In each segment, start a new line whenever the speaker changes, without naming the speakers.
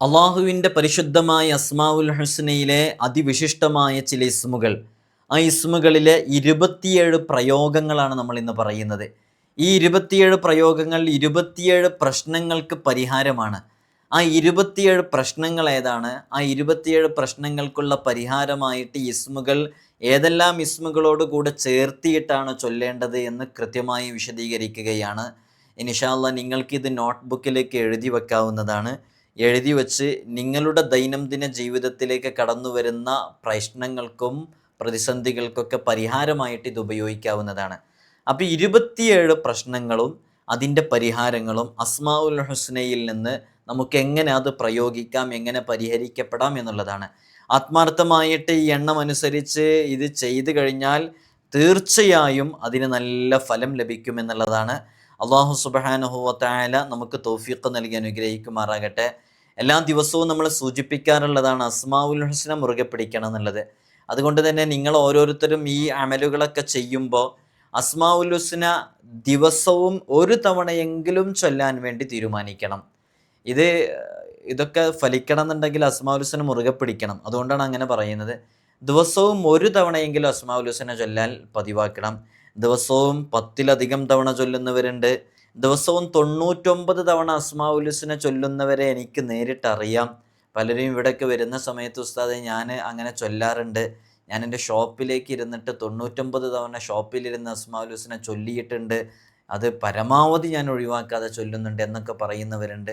അള്ളാഹുവിന്റെ പരിശുദ്ധമായ അസ്മാവുൽ ഹുസ്നയിലെ അതിവിശിഷ്ടമായ ചില ഇസ്മുകൾ. ആ ഇസ്മുകളിലെ ഇരുപത്തിയേഴ് പ്രയോഗങ്ങളാണ് നമ്മൾ ഇന്ന് പറയുന്നത്. ഈ ഇരുപത്തിയേഴ് പ്രയോഗങ്ങൾ ഇരുപത്തിയേഴ് പ്രശ്നങ്ങൾക്ക് പരിഹാരമാണ്. ആ ഇരുപത്തിയേഴ് പ്രശ്നങ്ങൾ ഏതാണ്? ആ ഇരുപത്തിയേഴ് പ്രശ്നങ്ങൾക്കുള്ള പരിഹാരമായിട്ട് ഇസ്മുകൾ ഏതെല്ലാം ഇസ്മുകളോട് കൂടെ ചേർത്തിയിട്ടാണ് ചൊല്ലേണ്ടത് എന്ന് കൃത്യമായി വിശദീകരിക്കുകയാണ്. ഇനിഷാല്ല നിങ്ങൾക്കിത് നോട്ട്ബുക്കിലേക്ക് എഴുതി വെക്കാവുന്നതാണ്. എഴുതി വച്ച് നിങ്ങളുടെ ദൈനംദിന ജീവിതത്തിലേക്ക് കടന്നു വരുന്ന പ്രശ്നങ്ങൾക്കും പ്രതിസന്ധികൾക്കൊക്കെ പരിഹാരമായിട്ട് ഇത് ഉപയോഗിക്കാവുന്നതാണ്. അപ്പോൾ ഇരുപത്തിയേഴ് പ്രശ്നങ്ങളും അതിന്റെ പരിഹാരങ്ങളും അസ്മാഉൽ ഹുസ്നയിൽ നിന്ന് നമുക്ക് എങ്ങനെ അത് പ്രയോഗിക്കാം എങ്ങനെ പരിഹരിക്കപ്പെടാം എന്നുള്ളതാണ്. ആത്മാർത്ഥമായിട്ട് ഈ എണ്ണം അനുസരിച്ച് ഇത് ചെയ്തു കഴിഞ്ഞാൽ തീർച്ചയായും അതിന് നല്ല ഫലം ലഭിക്കുമെന്നുള്ളതാണ് അള്ളാഹു സുബാനുഹുവത്തായ നമുക്ക് തോഫീഖ് നൽകി അനുഗ്രഹിക്കുമാറാകട്ടെ. എല്ലാ ദിവസവും നമ്മൾ സൂചിപ്പിക്കാറുള്ളതാണ് അസ്മാവുൽ ഹുസ്ന മുറുകെ പിടിക്കണം എന്നുള്ളത്. അതുകൊണ്ട് തന്നെ നിങ്ങൾ ഓരോരുത്തരും ഈ അമലുകളൊക്കെ ചെയ്യുമ്പോൾ അസ്മാവുൽ ഹുസ്ന ദിവസവും ഒരു തവണയെങ്കിലും ചൊല്ലാൻ വേണ്ടി തീരുമാനിക്കണം. ഇത് ഇതൊക്കെ ഫലിക്കണം എന്നുണ്ടെങ്കിൽ അസ്മാവുൽ ഹുസ്ന മുറുകെ പിടിക്കണം. അതുകൊണ്ടാണ് അങ്ങനെ പറയുന്നത്. ദിവസവും ഒരു തവണയെങ്കിലും അസ്മാവുൽ ഹുസ്ന ചൊല്ലാൻ പതിവാക്കണം. ദിവസവും പത്തിലധികം തവണ ചൊല്ലുന്നവരുണ്ട്. ദിവസവും തൊണ്ണൂറ്റൊമ്പത് തവണ അസ്മാവുലുസിനെ ചൊല്ലുന്നവരെ എനിക്ക് നേരിട്ടറിയാം. പലരും ഇവിടേക്ക് വരുന്ന സമയത്ത് ഉസ്താദെ ഞാൻ അങ്ങനെ ചൊല്ലാറുണ്ട്. ഞാൻ എന്റെ ഷോപ്പിലേക്ക് ഇരുന്നിട്ട് തൊണ്ണൂറ്റൊമ്പത് തവണ ഷോപ്പിലിരുന്ന് അസ്മാവുലുസിനെ ചൊല്ലിയിട്ടുണ്ട്. അത് പരമാവധി ഞാൻ ഒഴിവാക്കാതെ ചൊല്ലുന്നുണ്ട് എന്നൊക്കെ പറയുന്നവരുണ്ട്.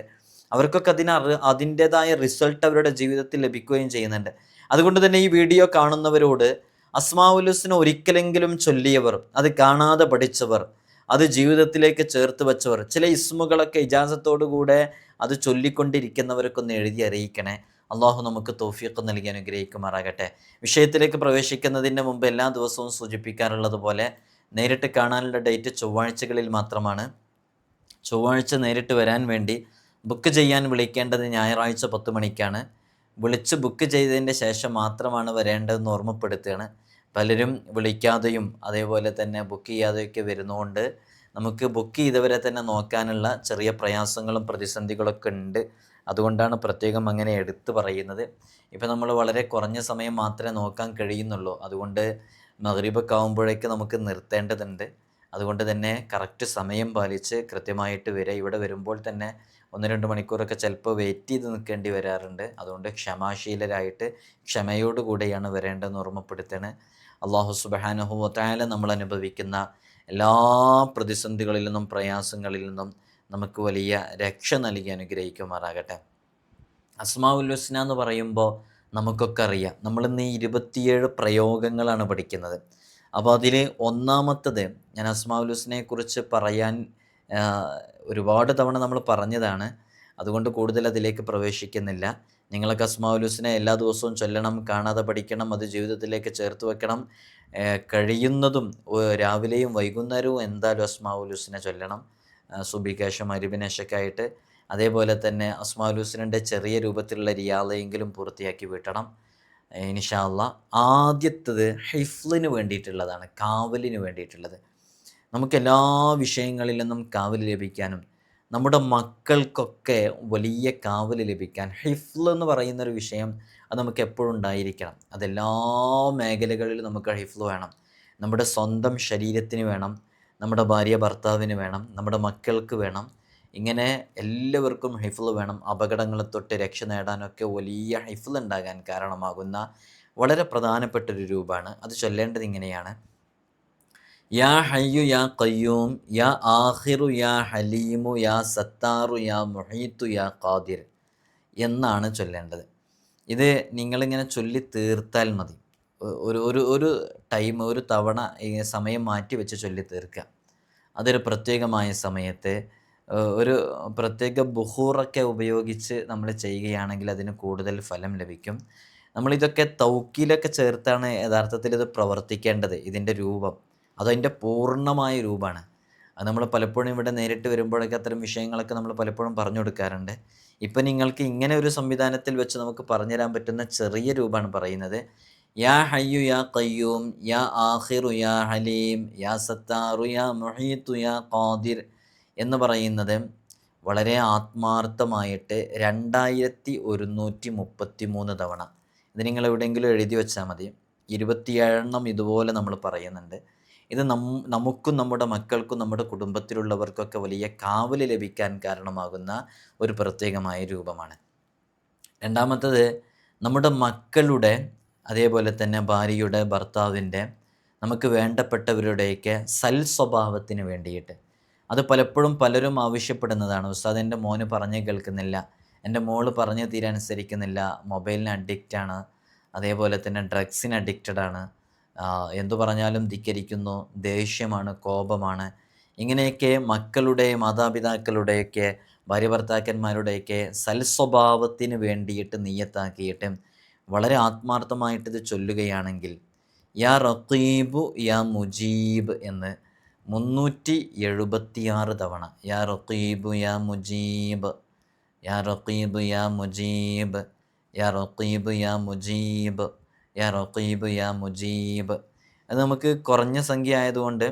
അവർക്കൊക്കെ അതിന് അതിന്റെതായ റിസൾട്ട് അവരുടെ ജീവിതത്തിൽ ലഭിക്കുകയും ചെയ്യുന്നുണ്ട്. അതുകൊണ്ട് തന്നെ ഈ വീഡിയോ കാണുന്നവരോട് അസ്മാവുലുസിനെ ഒരിക്കലെങ്കിലും ചൊല്ലിയവർ അത് കാണാതെ പഠിച്ചവർ അത് ജീവിതത്തിലേക്ക് ചേർത്ത് വെച്ചവർ. ചില ഇസ്മുകളൊക്കെ ഇജാസത്തോടുകൂടെ അത് ചൊല്ലിക്കൊണ്ടിരിക്കുന്നവരൊക്കെ ഒന്ന് എഴുതി അറിയിക്കണേ. അള്ളാഹു നമുക്ക് തോഫിയൊക്കെ നൽകി അനുഗ്രഹിക്കുമാറാകട്ടെ. വിഷയത്തിലേക്ക് പ്രവേശിക്കുന്നതിന് മുമ്പ് എല്ലാ ദിവസവും സൂചിപ്പിക്കാറുള്ളത് പോലെ നേരിട്ട് കാണാനുള്ള ഡേറ്റ് ചൊവ്വാഴ്ചകളിൽ മാത്രമാണ്. ചൊവ്വാഴ്ച നേരിട്ട് വരാൻ വേണ്ടി ബുക്ക് ചെയ്യാൻ വിളിക്കേണ്ടത് ഞായറാഴ്ച പത്ത് മണിക്കാണ്. വിളിച്ച് ബുക്ക് ചെയ്തതിന്റെ ശേഷം മാത്രമാണ് വരേണ്ടതെന്ന് ഓർമ്മപ്പെടുത്തുകയാണ്. പലരും വിളിക്കാതെയും അതേപോലെ തന്നെ ബുക്ക് ചെയ്യാതെയൊക്കെ വരുന്നതുകൊണ്ട് നമുക്ക് ബുക്ക് ചെയ്തവരെ തന്നെ നോക്കാനുള്ള ചെറിയ പ്രയാസങ്ങളും പ്രതിസന്ധികളൊക്കെ ഉണ്ട്. അതുകൊണ്ടാണ് പ്രത്യേകം അങ്ങനെ എടുത്തു പറയുന്നത്. ഇപ്പം നമ്മൾ വളരെ കുറഞ്ഞ സമയം മാത്രമേ നോക്കാൻ കഴിയുന്നുള്ളൂ. അതുകൊണ്ട് മകരീബൊക്കെ ആകുമ്പോഴേക്ക് നമുക്ക് നിർത്തേണ്ടതുണ്ട്. അതുകൊണ്ട് തന്നെ കറക്റ്റ് സമയം പാലിച്ച് കൃത്യമായിട്ട് വരെ ഇവിടെ വരുമ്പോൾ തന്നെ ഒന്ന് രണ്ട് മണിക്കൂറൊക്കെ ചിലപ്പോൾ വെയിറ്റ് ചെയ്ത് നിൽക്കേണ്ടി വരാറുണ്ട്. അതുകൊണ്ട് ക്ഷമാശീലരായിട്ട് ക്ഷമയോടുകൂടിയാണ് വരേണ്ടതെന്ന് ഓർമ്മപ്പെടുത്തണ്. അള്ളാഹു സുബാനുഹുവത്തായാലും നമ്മൾ അനുഭവിക്കുന്ന എല്ലാ പ്രതിസന്ധികളിൽ നിന്നും പ്രയാസങ്ങളിൽ നിന്നും നമുക്ക് വലിയ രക്ഷ നൽകി അനുഗ്രഹിക്കുമാറാകട്ടെ. അസ്മാവുൽ ഹുസ്ന എന്ന് പറയുമ്പോൾ നമുക്കൊക്കെ അറിയാം. നമ്മളിന്ന് ഇരുപത്തിയേഴ് പ്രയോഗങ്ങളാണ് പഠിക്കുന്നത്. അപ്പോൾ അതിൽ ഒന്നാമത്തത് ഞാൻ അസ്മാവുൽ ഹുസ്നയെക്കുറിച്ച് പറയാൻ ഒരുപാട് തവണ നമ്മൾ പറഞ്ഞതാണ്. അതുകൊണ്ട് കൂടുതൽ അതിലേക്ക് പ്രവേശിക്കുന്നില്ല. നിങ്ങളൊക്കെ അസ്മാവുൽ ഹുസ്നെ എല്ലാ ദിവസവും ചൊല്ലണം കാണാതെ പഠിക്കണം അത് ജീവിതത്തിലേക്ക് ചേർത്ത് വെക്കണം. കഴിയുന്നതും രാവിലെയും വൈകുന്നേരവും എന്തായാലും അസ്മാവുൽ ഹുസ്നെ ചൊല്ലണം സുബിക്കേഷം അരിബിനേഷക്കായിട്ട് അതേപോലെ തന്നെ അസ്മാവുൽ ഹുസ്നന്റെ ചെറിയ രൂപത്തിലുള്ള റിയാളയെങ്കിലും പൂർത്തിയാക്കി വിട്ടണം. ഇനിഷാല്ല ആദ്യത്തത് ഹിഫ്ലിന് വേണ്ടിയിട്ടുള്ളതാണ് കാവലിന് വേണ്ടിയിട്ടുള്ളത്. നമുക്ക് എല്ലാ വിഷയങ്ങളിൽ നിന്നും കാവൽ ലഭിക്കാനും നമ്മുടെ മക്കൾക്കൊക്കെ വലിയ കാവൽ ലഭിക്കാൻ ഹിഫ്ൽ എന്ന് പറയുന്നൊരു വിഷയം അത് നമുക്ക് എപ്പോഴും ഉണ്ടായിരിക്കണം. അതെല്ലാ മേഖലകളിലും നമുക്ക് ഹിഫ്ൽ വേണം. നമ്മുടെ സ്വന്തം ശരീരത്തിന് വേണം. നമ്മുടെ ഭാര്യ ഭർത്താവിന് വേണം. നമ്മുടെ മക്കൾക്ക് വേണം. ഇങ്ങനെ എല്ലാവർക്കും ഹിഫ്ല് വേണം. അപകടങ്ങളെ തൊട്ട് രക്ഷ നേടാനൊക്കെ വലിയ ഹിഫ്ൽ ഉണ്ടാകാൻ കാരണമാകുന്ന വളരെ പ്രധാനപ്പെട്ട ഒരു രൂപമാണ്. അത് ചൊല്ലേണ്ടത് ഇങ്ങനെയാണ്. യാ ഹയ്യു യാ കയ്യൂം യാ ആഹിറു യാ ഹലീമു യാ സത്താറു യാ മൊഹീത്തു യാ ഖാദിർ എന്നാണ് ചൊല്ലേണ്ടത്. ഇത് നിങ്ങളിങ്ങനെ ചൊല്ലി തീർത്താൽ മതി. ഒരു ഒരു ഒരു ടൈം ഒരു തവണ സമയം മാറ്റി വെച്ച് ചൊല്ലി തീർക്കുക അതൊരു പ്രത്യേകമായ സമയത്ത് ഒരു പ്രത്യേക ബുഹൂറൊക്കെ ഉപയോഗിച്ച് നമ്മൾ ചെയ്യുകയാണെങ്കിൽ അതിന് കൂടുതൽ ഫലം ലഭിക്കും. നമ്മളിതൊക്കെ തൗക്കിലൊക്കെ ചേർത്താണ് യഥാർത്ഥത്തിൽ ഇത് പ്രവർത്തിക്കേണ്ടത് ഇതിന്റെ രൂപം. അതതിന്റെ പൂർണമായ രൂപമാണ്. അത് നമ്മൾ പലപ്പോഴും ഇവിടെ നേരിട്ട് വരുമ്പോഴൊക്കെ അത്തരം വിഷയങ്ങളൊക്കെ നമ്മൾ പലപ്പോഴും പറഞ്ഞു കൊടുക്കാറുണ്ട്. ഇപ്പം നിങ്ങൾക്ക് ഇങ്ങനെ ഒരു സംവിധാനത്തിൽ വെച്ച് നമുക്ക് പറഞ്ഞു പറഞ്ഞുതരാൻ പറ്റുന്ന ചെറിയ രൂപമാണ് പറയുന്നത്. യാ ഹയ്യു യാ കയ്യൂം യാ ആഹിറു യാ ഹലീം യാ സത്താറു യാ മൊഹീത്തു യാ ഖാദിർ എന്ന് പറയുന്നത് വളരെ ആത്മാർത്ഥമായിട്ട് രണ്ടായിരത്തി ഒരുന്നൂറ്റി മുപ്പത്തി മൂന്ന് തവണ. ഇത് നിങ്ങൾ എവിടെയെങ്കിലും എഴുതി വെച്ചാൽ മതി. ഇരുപത്തിയേഴെണ്ണം ഇതുപോലെ നമ്മൾ പറയുന്നുണ്ട്. ഇത് നമുക്കും നമ്മുടെ മക്കൾക്കും നമ്മുടെ കുടുംബത്തിലുള്ളവർക്കൊക്കെ വലിയ കാവൽ ലഭിക്കാൻ കാരണമാകുന്ന ഒരു പ്രത്യേകമായ രൂപമാണ്. രണ്ടാമത്തത് നമ്മുടെ മക്കളുടെ അതേപോലെ തന്നെ ഭാര്യയുടെ ഭർത്താവിന്റെ നമുക്ക് വേണ്ടപ്പെട്ടവരുടെയൊക്കെ സൽ സ്വഭാവത്തിന് വേണ്ടിയിട്ട്. അത് പലപ്പോഴും പലരും ആവശ്യപ്പെടുന്നതാണ്. ഉസ്താദ് എന്റെ മോന് പറഞ്ഞ് കേൾക്കുന്നില്ല. എന്റെ മോൾ പറഞ്ഞ് തീരെ അനുസരിക്കുന്നില്ല മൊബൈലിന് അഡിക്റ്റാണ്. അതേപോലെ തന്നെ ഡ്രഗ്സിന് അഡിക്റ്റഡ് ആണ് എന്തു പറഞ്ഞാലും ധിക്കരിക്കുന്നു ദേഷ്യമാണ് കോപമാണ്. ഇങ്ങനെയൊക്കെ മക്കളുടെ മാതാപിതാക്കളുടെയൊക്കെ ഭാര്യ ഭർത്താക്കന്മാരുടെയൊക്കെ സൽസ്വഭാവത്തിന് വേണ്ടിയിട്ട് നീയത്താക്കിയിട്ട് വളരെ ആത്മാർത്ഥമായിട്ട് ഇത് ചൊല്ലുകയാണെങ്കിൽ യാ റഖീബു യാ മുജീബ് എന്ന് മുന്നൂറ്റി എഴുപത്തിയാറ് തവണ യാ റഖീബു യാ മുജീബ് യാ റഖീബു യാ മുജീബ് യാ റഖീബു യാ മുജീബ് യാ റഖീബ് യാ മുജീബ്. അത് നമുക്ക് കുറഞ്ഞ സംഖ്യ ആയതുകൊണ്ട്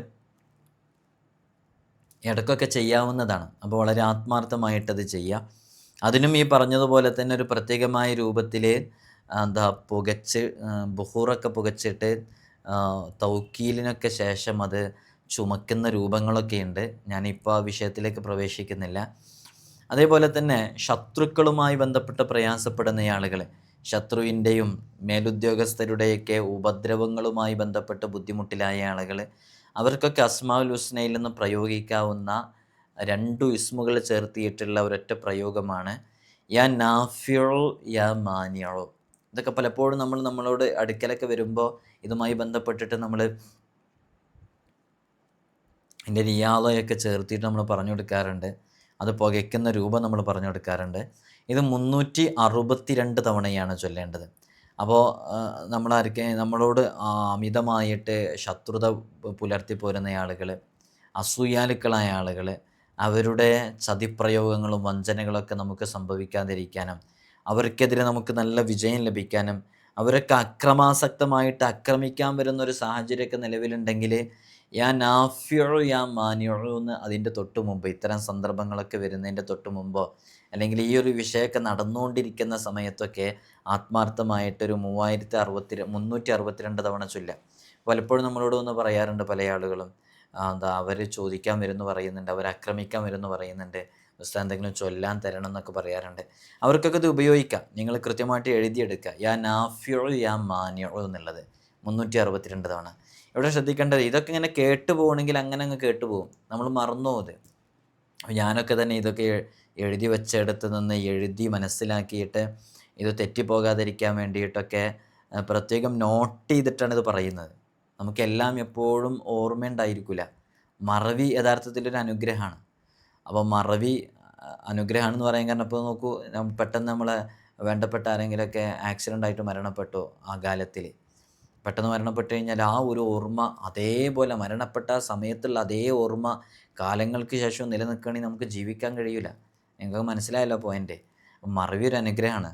ഇടയ്ക്കൊക്കെ ചെയ്യാവുന്നതാണ്. അപ്പോൾ വളരെ ആത്മാർത്ഥമായിട്ടത് ചെയ്യാം അതിനും ഈ പറഞ്ഞതുപോലെ തന്നെ ഒരു പ്രത്യേകമായ രൂപത്തിൽ എന്താ പുകച്ച് ബുഹൂറൊക്കെ പുകച്ചിട്ട് തൗക്കീലിനൊക്കെ ശേഷം അത് ചുമക്കുന്ന രൂപങ്ങളൊക്കെ ഉണ്ട്. ഞാനിപ്പോൾ ആ വിഷയത്തിലേക്ക് പ്രവേശിക്കുന്നില്ല. അതേപോലെ തന്നെ ശത്രുക്കളുമായി ബന്ധപ്പെട്ട് പ്രയാസപ്പെടുന്ന ആളുകൾ ശത്രുവിന്റെയും മേലുദ്യോഗസ്ഥരുടെയൊക്കെ ഉപദ്രവങ്ങളുമായി ബന്ധപ്പെട്ട് ബുദ്ധിമുട്ടിലായ ആളുകൾ. അവർക്കൊക്കെ അസ്മാവുൽ ഹുസ്നയിൽ നിന്ന് പ്രയോഗിക്കാവുന്ന രണ്ടു ഇസ്മുകൾ ചേർത്തിയിട്ടുള്ള ഒരൊറ്റ പ്രയോഗമാണ്. യാ നാഫിയോ യാ മാനിയോ ഇതൊക്കെ പലപ്പോഴും നമ്മൾ നമ്മളോട് അടുക്കലൊക്കെ വരുമ്പോൾ ഇതുമായി ബന്ധപ്പെട്ടിട്ട് നമ്മൾ ഇതിന്റെ റിയാളയൊക്കെ ചേർത്തിട്ട് നമ്മൾ പറഞ്ഞു കൊടുക്കാറുണ്ട്. അത് പുകയ്ക്കുന്ന രൂപം നമ്മൾ പറഞ്ഞു കൊടുക്കാറുണ്ട്. ഇത് മുന്നൂറ്റി അറുപത്തി രണ്ട് തവണയാണ് ചൊല്ലേണ്ടത്. അപ്പോൾ നമ്മളാർക്കെ നമ്മളോട് അമിതമായിട്ട് ശത്രുത പുലർത്തി പോരുന്ന ആളുകൾ അസൂയാലുക്കളായ ആളുകൾ അവരുടെ ചതിപ്രയോഗങ്ങളും വഞ്ചനകളൊക്കെ നമുക്ക് സംഭവിക്കാതിരിക്കാനും അവർക്കെതിരെ നമുക്ക് നല്ല വിജയം ലഭിക്കാനും അവരൊക്കെ അക്രമാസക്തമായിട്ട് ആക്രമിക്കാൻ വരുന്ന ഒരു സാഹചര്യമൊക്കെ നിലവിലുണ്ടെങ്കിൽ യാ നാഫ്യോ യാ മാനിയോ എന്ന് അതിന്റെ തൊട്ട് മുമ്പ് ഇത്തരം സന്ദർഭങ്ങളൊക്കെ വരുന്നതിന്റെ തൊട്ട് മുമ്പോ അല്ലെങ്കിൽ ഈ ഒരു വിഷയമൊക്കെ നടന്നുകൊണ്ടിരിക്കുന്ന സമയത്തൊക്കെ ആത്മാർത്ഥമായിട്ടൊരു മൂവായിരത്തി അറുപത്തി മുന്നൂറ്റി അറുപത്തിരണ്ട് തവണ ചൊല്ല. പലപ്പോഴും നമ്മളോട് ഒന്ന് പറയാറുണ്ട് പല ആളുകളും. എന്താ അവർ ചോദിക്കാൻ വരുമെന്ന് പറയുന്നുണ്ട് അവർ ആക്രമിക്കാൻ വരുമെന്ന് പറയുന്നുണ്ട്. ഉസ്താദ് എന്തെങ്കിലും ചൊല്ലാൻ തരണം എന്നൊക്കെ പറയാറുണ്ട്. അവർക്കൊക്കെ ഇത് ഉപയോഗിക്കാം. നിങ്ങൾ കൃത്യമായിട്ട് എഴുതിയെടുക്കുക. യാ നാഫ്യോ യാ മാനിയോ എന്നുള്ളത് മുന്നൂറ്റി അറുപത്തിരണ്ട് തവണ. ഇവിടെ ശ്രദ്ധിക്കേണ്ടത് ഇതൊക്കെ ഇങ്ങനെ കേട്ടു പോകണമെങ്കിൽ അങ്ങനെ അങ്ങ് കേട്ടുപോകും നമ്മൾ മറന്നു പോകും ഇത് അപ്പോൾ ഞാനൊക്കെ തന്നെ ഇതൊക്കെ എഴുതി വെച്ചെടുത്ത് നിന്ന് എഴുതി മനസ്സിലാക്കിയിട്ട് ഇത് തെറ്റിപ്പോകാതിരിക്കാൻ വേണ്ടിയിട്ടൊക്കെ പ്രത്യേകം നോട്ട് ചെയ്തിട്ടാണ് ഇത് പറയുന്നത്. നമുക്കെല്ലാം എപ്പോഴും ഓർമ്മയുണ്ടായിരിക്കില്ല മറവി യഥാർത്ഥത്തിലൊരു അനുഗ്രഹമാണ്. അപ്പോൾ മറവി അനുഗ്രഹമാണെന്ന് പറയാൻ കാരണം ഇപ്പോൾ നോക്കൂ പെട്ടെന്ന് നമ്മളെ വേണ്ടപ്പെട്ട ആരെങ്കിലുമൊക്കെ ആക്സിഡന്റ് ആയിട്ട് മരണപ്പെട്ടു ആ കാലത്തിൽ. പെട്ടെന്ന് മരണപ്പെട്ട് കഴിഞ്ഞാൽ ആ ഒരു ഓർമ്മ അതേപോലെ മരണപ്പെട്ട സമയത്തുള്ള അതേ ഓർമ്മ കാലങ്ങൾക്ക് ശേഷം നിലനിൽക്കുകയാണെങ്കിൽ നമുക്ക് ജീവിക്കാൻ കഴിയില്ല. നിങ്ങൾക്ക് മനസ്സിലായല്ലോ പോയിന്റ് മറവി ഒരു അനുഗ്രഹമാണ്.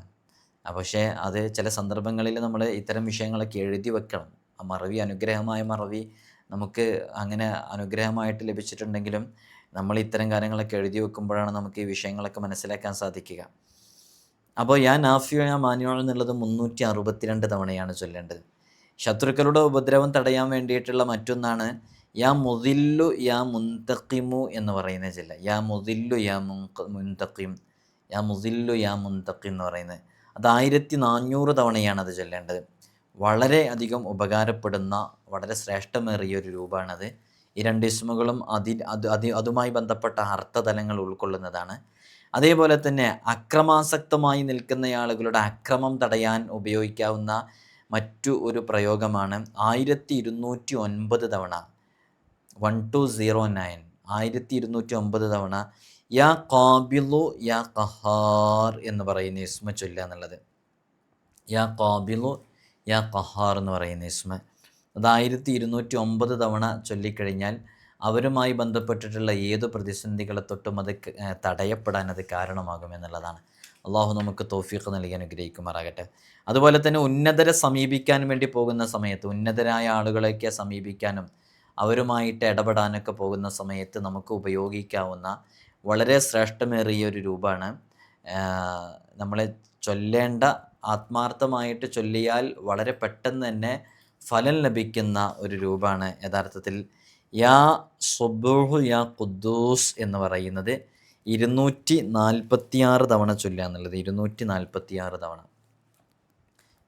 പക്ഷേ അത് ചില സന്ദർഭങ്ങളിൽ നമ്മൾ ഇത്തരം വിഷയങ്ങളൊക്കെ എഴുതി വെക്കണം. ആ മറവി അനുഗ്രഹമായ മറവി നമുക്ക് അങ്ങനെ അനുഗ്രഹമായിട്ട് ലഭിച്ചിട്ടുണ്ടെങ്കിലും നമ്മൾ ഇത്തരം കാര്യങ്ങളൊക്കെ എഴുതി വെക്കുമ്പോഴാണ് നമുക്ക് ഈ വിഷയങ്ങളൊക്കെ മനസ്സിലാക്കാൻ സാധിക്കുക. അപ്പോൾ ഞാൻ നാഫിയോ ഞാൻ മാനിയോ എന്നുള്ളത് മുന്നൂറ്റി അറുപത്തിരണ്ട് തവണയാണ് ചൊല്ലേണ്ടത്. ശത്രുക്കളുടെ ഉപദ്രവം തടയാൻ വേണ്ടിയിട്ടുള്ള മറ്റൊന്നാണ് യാ മുതില്ലു യാ മുന്തക്കിമു എന്ന് പറയുന്ന ചില യാ മുതില്ലു യാ മുന്തക്കിം യാ മുതില്ലു യാ മുന്തക്കിം എന്ന് പറയുന്നത് അത് ആയിരത്തി നാനൂറ് തവണയാണ് അത് ചൊല്ലേണ്ടത്. വളരെ അധികം ഉപകാരപ്പെടുന്ന വളരെ ശ്രേഷ്ഠമേറിയ ഒരു രൂപമാണത് ഈ രണ്ട് ഇസ്മുകളും അതിൽ അത് അത് അതുമായി ബന്ധപ്പെട്ട അർത്ഥതലങ്ങൾ ഉൾക്കൊള്ളുന്നതാണ്. അതേപോലെ തന്നെ അക്രമാസക്തമായി നിൽക്കുന്ന ആളുകളുടെ അക്രമം തടയാൻ ഉപയോഗിക്കാവുന്ന മറ്റു ഒരു പ്രയോഗമാണ് ആയിരത്തി ഇരുന്നൂറ്റി ഒൻപത് തവണ. വൺ ടു സീറോ നയൻ ആയിരത്തി ഇരുന്നൂറ്റി ഒമ്പത് തവണ യാ കാബിലു യാ കഹാർ എന്ന് പറയുന്ന ഇസ്മ ചൊല്ലുക എന്നുള്ളത്. യാ കാബിലു യാ കഹാർ എന്ന് പറയുന്ന ഇസ്മ. അത് ആയിരത്തി ഇരുന്നൂറ്റി ഒമ്പത് തവണ ചൊല്ലിക്കഴിഞ്ഞാൽ അവരുമായി ബന്ധപ്പെട്ടിട്ടുള്ള ഏത് പ്രതിസന്ധികളെ തൊട്ടും അത് തടയപ്പെടാൻ അത് കാരണമാകും എന്നുള്ളതാണ്. അള്ളാഹു നമുക്ക് തോഫീഖ് നൽകി അനുഗ്രഹിക്കുമാറാകട്ടെ. അതുപോലെ തന്നെ ഉന്നതരെ സമീപിക്കാൻ വേണ്ടി പോകുന്ന സമയത്ത് ഉന്നതരായ ആളുകളെയൊക്കെ സമീപിക്കാനും അവരുമായിട്ട് ഇടപെടാനൊക്കെ പോകുന്ന സമയത്ത് നമുക്ക് ഉപയോഗിക്കാവുന്ന വളരെ ശ്രേഷ്ഠമേറിയ ഒരു രൂപമാണ്. നമ്മളെ ചൊല്ലേണ്ട ആത്മാർത്ഥമായിട്ട് ചൊല്ലിയാൽ വളരെ പെട്ടെന്ന് തന്നെ ഫലം ലഭിക്കുന്ന ഒരു രൂപമാണ് യഥാർത്ഥത്തിൽ യാ സുബുഹു യാ ഖുദ്ദൂസ് എന്ന് പറയുന്നത് ഇരുന്നൂറ്റി നാൽപ്പത്തിയാറ് തവണ ചൊല്ലുക എന്നുള്ളത് ഇരുന്നൂറ്റി നാൽപ്പത്തിയാറ് തവണ.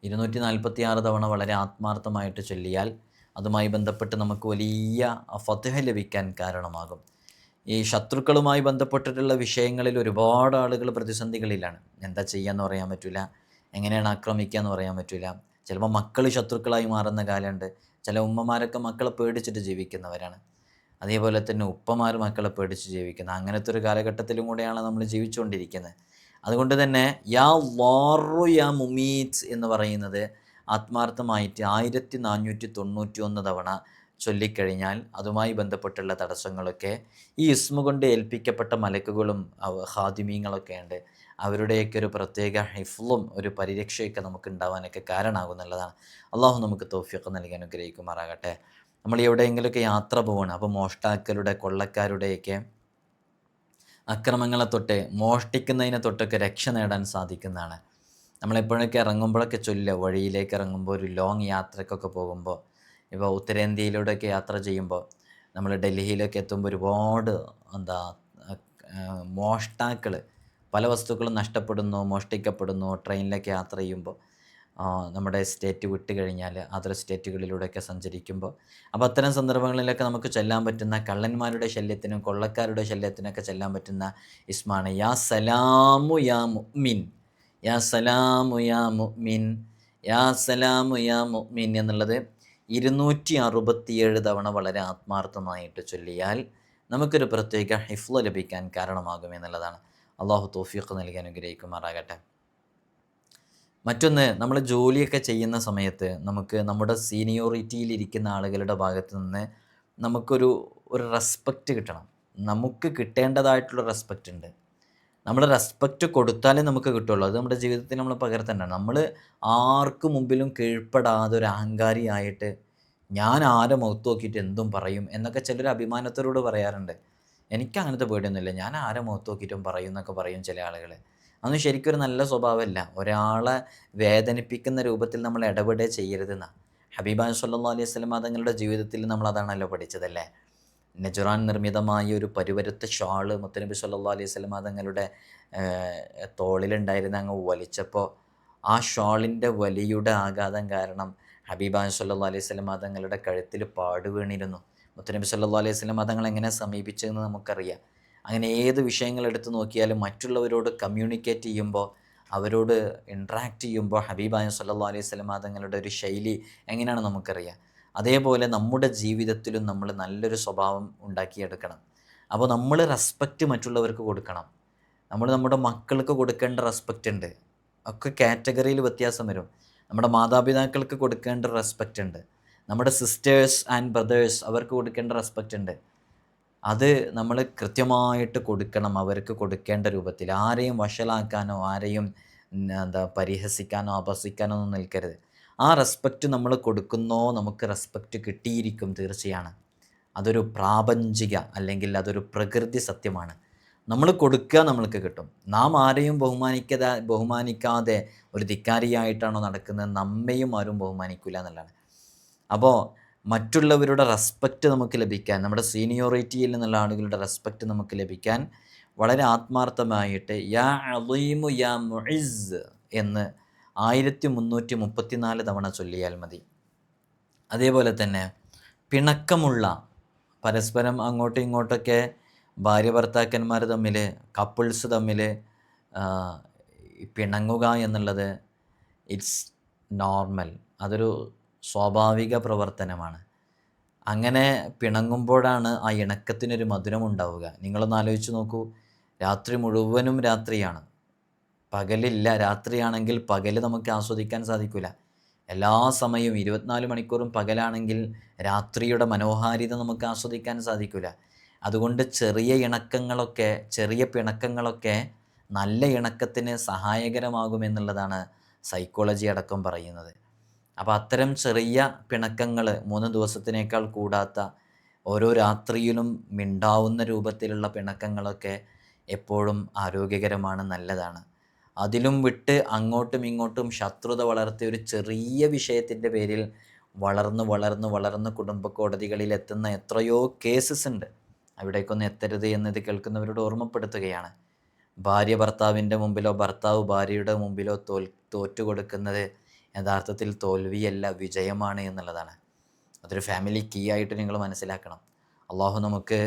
ഇരുന്നൂറ്റി നാൽപ്പത്തിയാറ് തവണ വളരെ ആത്മാർത്ഥമായിട്ട് ചൊല്ലിയാൽ അതുമായി ബന്ധപ്പെട്ട് നമുക്ക് വലിയ ഫതഹ ലഭിക്കാൻ കാരണമാകും. ഈ ശത്രുക്കളുമായി ബന്ധപ്പെട്ടിട്ടുള്ള വിഷയങ്ങളിൽ ഒരുപാട് ആളുകൾ പ്രതിസന്ധികളിലാണ്. എന്താ ചെയ്യാന്ന് പറയാൻ പറ്റില്ല എങ്ങനെയാണ് ആക്രമിക്കുക എന്ന് പറയാൻ പറ്റില്ല ചിലപ്പോൾ മക്കൾ ശത്രുക്കളായി മാറുന്ന കാലമുണ്ട്. ചില ഉമ്മമാരൊക്കെ മക്കളെ പേടിച്ചിട്ട് ജീവിക്കുന്നവരാണ്. അതേപോലെ തന്നെ ഉപ്പമാർ മക്കളെ പേടിച്ച് ജീവിക്കുന്നത് അങ്ങനത്തെ ഒരു കാലഘട്ടത്തിലും കൂടെയാണ് നമ്മൾ ജീവിച്ചുകൊണ്ടിരിക്കുന്നത്. അതുകൊണ്ട് തന്നെ യാ വാറു യാ മുമീത് എന്ന് പറയുന്നത് ആത്മാർത്ഥമായിട്ട് ആയിരത്തി നാനൂറ്റി തൊണ്ണൂറ്റി ഒന്ന് തവണ ചൊല്ലിക്കഴിഞ്ഞാൽ അതുമായി ബന്ധപ്പെട്ടുള്ള തടസ്സങ്ങളൊക്കെ ഈ ഇസ്മ കൊണ്ട് ഏൽപ്പിക്കപ്പെട്ട മലക്കുകളും ഹാദിമീങ്ങളൊക്കെ ഉണ്ട്. അവരുടെയൊക്കെ ഒരു പ്രത്യേക ഹിഫ്ലും ഒരു പരിരക്ഷയൊക്കെ നമുക്ക് ഉണ്ടാവാനൊക്കെ കാരണമാകുന്നുള്ളതാണ് അള്ളാഹു നമുക്ക് തോഫിയൊക്കെ നൽകി അനുഗ്രഹിക്കുമാറാകട്ടെ. നമ്മൾ എവിടെയെങ്കിലുമൊക്കെ യാത്ര പോവണം അപ്പോൾ മോഷ്ടാക്കളുടെ കൊള്ളക്കാരുടെയൊക്കെ അക്രമങ്ങളെ തൊട്ട് മോഷ്ടിക്കുന്നതിനെ തൊട്ടൊക്കെ രക്ഷ നേടാൻ സാധിക്കുന്നതാണ്. നമ്മളെപ്പോഴൊക്കെ ഇറങ്ങുമ്പോഴൊക്കെ ചൊല്ലുക വഴിയിലേക്ക് ഇറങ്ങുമ്പോൾ ഒരു ലോങ് യാത്രക്കൊക്കെ പോകുമ്പോൾ ഇപ്പോൾ ഉത്തരേന്ത്യയിലൂടെയൊക്കെ യാത്ര ചെയ്യുമ്പോൾ നമ്മൾ ഡൽഹിയിലൊക്കെ എത്തുമ്പോൾ ഒരുപാട് എന്താ മോഷ്ടാക്കൾ പല വസ്തുക്കളും നഷ്ടപ്പെടുന്നു മോഷ്ടിക്കപ്പെടുന്നു ട്രെയിനിലൊക്കെ യാത്ര ചെയ്യുമ്പോൾ നമ്മുടെ സ്റ്റേറ്റ് വിട്ട് കഴിഞ്ഞാൽ അതർ സ്റ്റേറ്റുകളിലൂടെയൊക്കെ സഞ്ചരിക്കുമ്പോൾ അപ്പോൾ അത്തരം സന്ദർഭങ്ങളിലൊക്കെ നമുക്ക് ചെല്ലാൻ പറ്റുന്ന കള്ളന്മാരുടെ ശല്യത്തിനും കൊള്ളക്കാരുടെ ശല്യത്തിനൊക്കെ ചെല്ലാൻ പറ്റുന്ന ഇസ്മാണ് യാ സലാമു യാ മുഅ്മിൻ. യാ സലാമു യാ മുഅ്മിൻ യാ സലാമു യാ മുഅ്മിൻ എന്നുള്ളത് ഇരുന്നൂറ്റി അറുപത്തിയേഴ് തവണ വളരെ ആത്മാർത്ഥമായിട്ട് ചൊല്ലിയാൽ നമുക്കൊരു പ്രത്യേക ഹിഫ്ല ലഭിക്കാൻ കാരണമാകും എന്നുള്ളതാണ്. അള്ളാഹു തോഫീഖ് നൽകി അനുഗ്രഹിക്കുമാറാകട്ടെ. മറ്റൊന്ന് നമ്മൾ ജോലിയൊക്കെ ചെയ്യുന്ന സമയത്ത് നമുക്ക് നമ്മുടെ സീനിയോറിറ്റിയിൽ ഇരിക്കുന്ന ആളുകളുടെ ഭാഗത്ത് നിന്ന് നമുക്കൊരു ഒരു റെസ്പെക്റ്റ് കിട്ടണം. നമുക്ക് കിട്ടേണ്ടതായിട്ടുള്ള റെസ്പെക്റ്റ് ഉണ്ട്. നമ്മൾ റെസ്പെക്റ്റ് കൊടുത്താലേ നമുക്ക് കിട്ടുള്ളൂ. അത് നമ്മുടെ ജീവിതത്തിൽ നമ്മൾ പകർത്തേണ്ടതാണ്. നമ്മൾ ആർക്ക് മുമ്പിലും കീഴ്പ്പെടാതെ ഒരു അഹങ്കാരിയായിട്ട് ഞാൻ ആരെ മുഖത്ത് നോക്കിയിട്ട് എന്തും പറയും എന്നൊക്കെ ചിലർ അഭിമാനത്തോട് പറയാറുണ്ട്. എനിക്ക് അങ്ങനത്തെ പേടിയൊന്നുമില്ല. ഞാൻ ആരെ മുഖത്ത് നോക്കിയിട്ടും പറയും എന്നൊക്കെ പറയും ചില ആളുകൾ അതൊന്നും ശരിക്കും ഒരു നല്ല സ്വഭാവമല്ല. ഒരാളെ വേദനിപ്പിക്കുന്ന രൂപത്തിൽ നമ്മൾ ഇടപെടേ ചെയ്യരുതെന്നാണ് ഹബീബാൻ സല്ലാ അലൈഹി സ്വലം തങ്ങളുടെ ജീവിതത്തിൽ നമ്മൾ അതാണല്ലോ പഠിച്ചതല്ലേ? നജുറാൻ നിർമ്മിതമായ ഒരു പരുവരുത്ത ഷാൾ മുത്തനബി സല്ലാ അലൈഹി സ്വലമ തങ്ങളുടെ തോളിലുണ്ടായിരുന്ന അങ്ങ് വലിച്ചപ്പോൾ ആ ഷാളിന്റെ വലിയുടെ ആഘാതം കാരണം ഹബീബാൻ സല്ലാ അലൈഹി സ്വലം തങ്ങളുടെ കഴുത്തിൽ പാടുവീണിരുന്നു മുത്തനബി സല്ലാ അലൈഹി സ്വലം തങ്ങൾ എങ്ങനെ സമീപിച്ചതെന്ന് നമുക്കറിയാം. അങ്ങനെ ഏത് വിഷയങ്ങൾ എടുത്തു നോക്കിയാലും മറ്റുള്ളവരോട് കമ്മ്യൂണിക്കേറ്റ് ചെയ്യുമ്പോൾ അവരോട് ഇൻട്രാക്ട് ചെയ്യുമ്പോൾ ഹബീബായ സല്ലാ അലൈഹി സ്വലമ തങ്ങളുടെ ഒരു ശൈലി എങ്ങനെയാണ് നമുക്കറിയാം. അതേപോലെ നമ്മുടെ ജീവിതത്തിലും നമ്മൾ നല്ലൊരു സ്വഭാവം ഉണ്ടാക്കിയെടുക്കണം. അപ്പോൾ നമ്മൾ റെസ്പെക്റ്റ് മറ്റുള്ളവർക്ക് കൊടുക്കണം. നമ്മൾ നമ്മുടെ മക്കൾക്ക് കൊടുക്കേണ്ട റെസ്പെക്റ്റ് ഉണ്ട്. ഒക്കെ കാറ്റഗറിയിൽ വ്യത്യാസം വരും. നമ്മുടെ മാതാപിതാക്കൾക്ക് കൊടുക്കേണ്ട റെസ്പെക്റ്റ് ഉണ്ട്. നമ്മുടെ സിസ്റ്റേഴ്സ് ആൻഡ് ബ്രദേഴ്സ് അവർക്ക് കൊടുക്കേണ്ട റെസ്പെക്റ്റ് ഉണ്ട്. അത് നമ്മൾ കൃത്യമായിട്ട് കൊടുക്കണം അവർക്ക് കൊടുക്കേണ്ട രൂപത്തിൽ. ആരെയും വഷളാക്കാനോ ആരെയും എന്താ പരിഹസിക്കാനോ അപഹസിക്കാനോ ഒന്നും നിൽക്കരുത്. ആ റെസ്പെക്റ്റ് നമ്മൾ കൊടുക്കുന്നോ നമുക്ക് റെസ്പെക്റ്റ് കിട്ടിയിരിക്കും തീർച്ചയാണ്. അതൊരു പ്രാപഞ്ചിക അല്ലെങ്കിൽ അതൊരു പ്രകൃതി സത്യമാണ്. നമ്മൾ കൊടുക്കുക നമ്മൾക്ക് കിട്ടും. നാം ആരെയും ബഹുമാനിക്കാതെ ബഹുമാനിക്കാതെ ഒരു ധിക്കാരിയായിട്ടാണോ നടക്കുന്നത്? നമ്മയും ആരും ബഹുമാനിക്കില്ല എന്നുള്ളതാണ്. അപ്പോൾ മറ്റുള്ളവരുടെ റെസ്പെക്റ്റ് നമുക്ക് ലഭിക്കാൻ നമ്മുടെ സീനിയോറിറ്റിയിൽ നിന്നുള്ള ആളുകളുടെ റെസ്പെക്റ്റ് നമുക്ക് ലഭിക്കാൻ വളരെ ആത്മാർത്ഥമായിട്ട് യാ അലീമു യാ മുഇസ് എന്ന് ആയിരത്തി മുന്നൂറ്റി മുപ്പത്തിനാല് തവണ ചൊല്ലിയാൽ മതി. അതേപോലെ തന്നെ പിണക്കമുള്ള പരസ്പരം അങ്ങോട്ടും ഇങ്ങോട്ടൊക്കെ ഭാര്യ ഭർത്താക്കന്മാർ തമ്മിൽ കപ്പിൾസ് തമ്മിൽ പിണങ്ങുക എന്നുള്ളത് ഇറ്റ്സ് നോർമൽ അതൊരു സ്വാഭാവിക പ്രവർത്തനമാണ്. അങ്ങനെ പിണങ്ങുമ്പോഴാണ് ആ ഇണക്കത്തിനൊരു മധുരം ഉണ്ടാവുക നിങ്ങളൊന്ന് ആലോചിച്ച് നോക്കൂ. രാത്രി മുഴുവനും രാത്രിയാണ്. പകലില്ല. രാത്രിയാണെങ്കിൽ പകൽ നമുക്ക് ആസ്വദിക്കാൻ സാധിക്കില്ല എല്ലാ സമയവും ഇരുപത്തിനാല് മണിക്കൂറും പകലാണെങ്കിൽ രാത്രിയുടെ മനോഹാരിത നമുക്ക് ആസ്വദിക്കാൻ സാധിക്കില്ല അതുകൊണ്ട് ചെറിയ ഇണക്കങ്ങളൊക്കെ ചെറിയ പിണക്കങ്ങളൊക്കെ നല്ല ഇണക്കത്തിന് സഹായകരമാകുമെന്നുള്ളതാണ് സൈക്കോളജി അടക്കം പറയുന്നത്. അപ്പോൾ അത്തരം ചെറിയ പിണക്കങ്ങൾ മൂന്ന് ദിവസത്തിനേക്കാൾ കൂടാത്ത ഓരോ രാത്രിയിലും മിണ്ടാവുന്ന രൂപത്തിലുള്ള പിണക്കങ്ങളൊക്കെ എപ്പോഴും ആരോഗ്യകരമാണ് നല്ലതാണ്. അതിലും വിട്ട് അങ്ങോട്ടും ഇങ്ങോട്ടും ശത്രുത വളർത്തിയ ഒരു ചെറിയ വിഷയത്തിന്റെ പേരിൽ വളർന്ന് വളർന്ന് വളർന്ന് കുടുംബ കോടതികളിൽ എത്തുന്ന എത്രയോ കേസസ് ഉണ്ട്. അവിടേക്കൊന്നും എത്തരുത് എന്നത് കേൾക്കുന്നവരോട് ഓർമ്മപ്പെടുത്തുകയാണ്. ഭാര്യ ഭർത്താവിന്റെ മുമ്പിലോ ഭർത്താവ് ഭാര്യയുടെ മുമ്പിലോ തോൽ തോറ്റു കൊടുക്കുന്നത് യഥാർത്ഥത്തിൽ തോൽവിയല്ല വിജയമാണ് എന്നുള്ളതാണ്. അതൊരു ഫാമിലി കീ ആയിട്ട് നിങ്ങൾ മനസ്സിലാക്കണം. അള്ളാഹു നമുക്ക്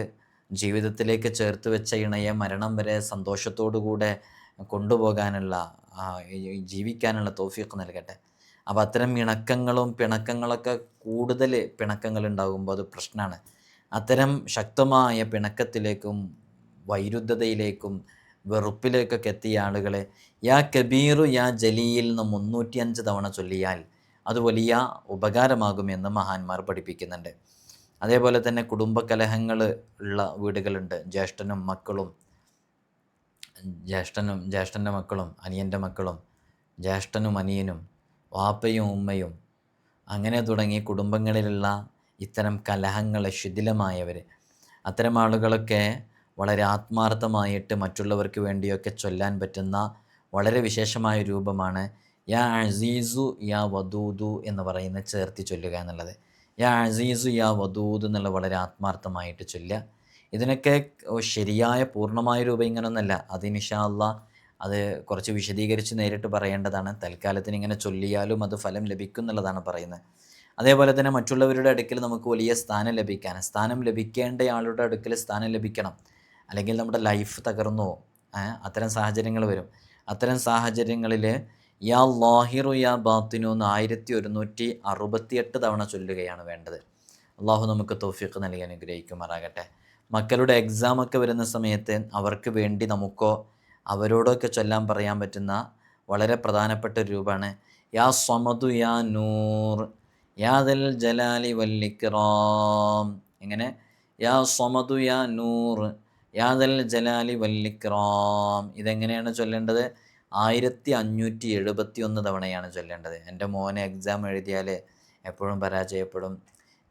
ജീവിതത്തിലേക്ക് ചേർത്ത് വെച്ച ഇണയെ മരണം വരെ സന്തോഷത്തോടുകൂടെ കൊണ്ടുപോകാനുള്ള ജീവിക്കാനുള്ള തോഫീക്ക് നൽകട്ടെ. അപ്പോൾ അത്തരം ഇണക്കങ്ങളും പിണക്കങ്ങളൊക്കെ കൂടുതൽ പിണക്കങ്ങൾ ഉണ്ടാകുമ്പോൾ അത് പ്രശ്നമാണ് അത്തരം ശക്തമായ പിണക്കത്തിലേക്കും വൈരുദ്ധതയിലേക്കും വെറുപ്പിലേക്കൊക്കെ എത്തിയ ആളുകളെ യാ കബീറു യാ ജലീൽ എന്ന് മുന്നൂറ്റിയഞ്ച് തവണ ചൊല്ലിയാൽ അത് വലിയ ഉപകാരമാകുമെന്ന് മഹാന്മാർ പഠിപ്പിക്കുന്നുണ്ട്. അതേപോലെ തന്നെ കുടുംബകലഹങ്ങൾ ഉള്ള വീടുകളുണ്ട്. ജ്യേഷ്ഠനും മക്കളും ജ്യേഷ്ഠനും ജ്യേഷ്ഠന്റെ മക്കളും അനിയന്റെ മക്കളും ജ്യേഷ്ഠനും അനിയനും വാപ്പയും ഉമ്മയും അങ്ങനെ തുടങ്ങി കുടുംബങ്ങളിലുള്ള ഇത്തരം കലഹങ്ങളെ ശിഥിലമായവർ അത്തരം ആളുകളൊക്കെ വളരെ ആത്മാർത്ഥമായിട്ട് മറ്റുള്ളവർക്ക് വേണ്ടിയൊക്കെ ചൊല്ലാൻ പറ്റുന്ന വളരെ വിശേഷമായ രൂപമാണ് യാ അസീസു യാ വദൂദു എന്ന് പറയുന്ന ചേർത്തി ചൊല്ലുക എന്നുള്ളത്. യാ അസീസു യാ വദൂദ് എന്നുള്ള വളരെ ആത്മാർത്ഥമായിട്ട് ചൊല്ലുക. ഇതിനൊക്കെ ശരിയായ പൂർണമായ രൂപം ഇങ്ങനൊന്നല്ല. അത് ഇൻഷാല്ല അത് കുറച്ച് വിശദീകരിച്ച് നേരിട്ട് പറയേണ്ടതാണ്. തൽക്കാലത്തിന് ഇങ്ങനെ ചൊല്ലിയാലും അത് ഫലം ലഭിക്കും എന്നുള്ളതാണ് പറയുന്നത്. അതേപോലെ തന്നെ മറ്റുള്ളവരുടെ അടുക്കൽ നമുക്ക് വലിയ സ്ഥാനം ലഭിക്കാൻ സ്ഥാനം ലഭിക്കേണ്ട ആളുടെ അടുക്കൽ സ്ഥാനം ലഭിക്കണം. അല്ലെങ്കിൽ നമ്മുടെ ലൈഫ് തകർന്നു അത്തരം സാഹചര്യങ്ങൾ വരും. അത്തരം സാഹചര്യങ്ങളിൽ യാ ലാഹിറു യാ ബാത്തിനു എന്ന് ആയിരത്തി ഒരുന്നൂറ്റി അറുപത്തിയെട്ട് തവണ ചൊല്ലുകയാണ് വേണ്ടത്. അള്ളാഹു നമുക്ക് തോഫിക്ക് നൽകി അനുഗ്രഹിക്കുമാറാകട്ടെ. മക്കളുടെ എക്സാം ഒക്കെ വരുന്ന സമയത്ത് അവർക്ക് വേണ്ടി നമുക്കോ അവരോടൊക്കെ ചൊല്ലാൻ പറയാൻ പറ്റുന്ന വളരെ പ്രധാനപ്പെട്ട ഒരു രൂപമാണ്. യാ സ്വമതു യാ നൂർ യാ ജലാലി വല്ലിക്റാം ഇങ്ങനെ യാ സ്വമതു യാ നൂർ യാ ജലാലി വല്ലിക്റാം ഇതെങ്ങനെയാണ് ചൊല്ലേണ്ടത്? ആയിരത്തി അഞ്ഞൂറ്റി എഴുപത്തി ഒന്ന് തവണയാണ് ചൊല്ലേണ്ടത്. എന്റെ മോനെ എക്സാം എഴുതിയാൽ എപ്പോഴും പരാജയപ്പെടും.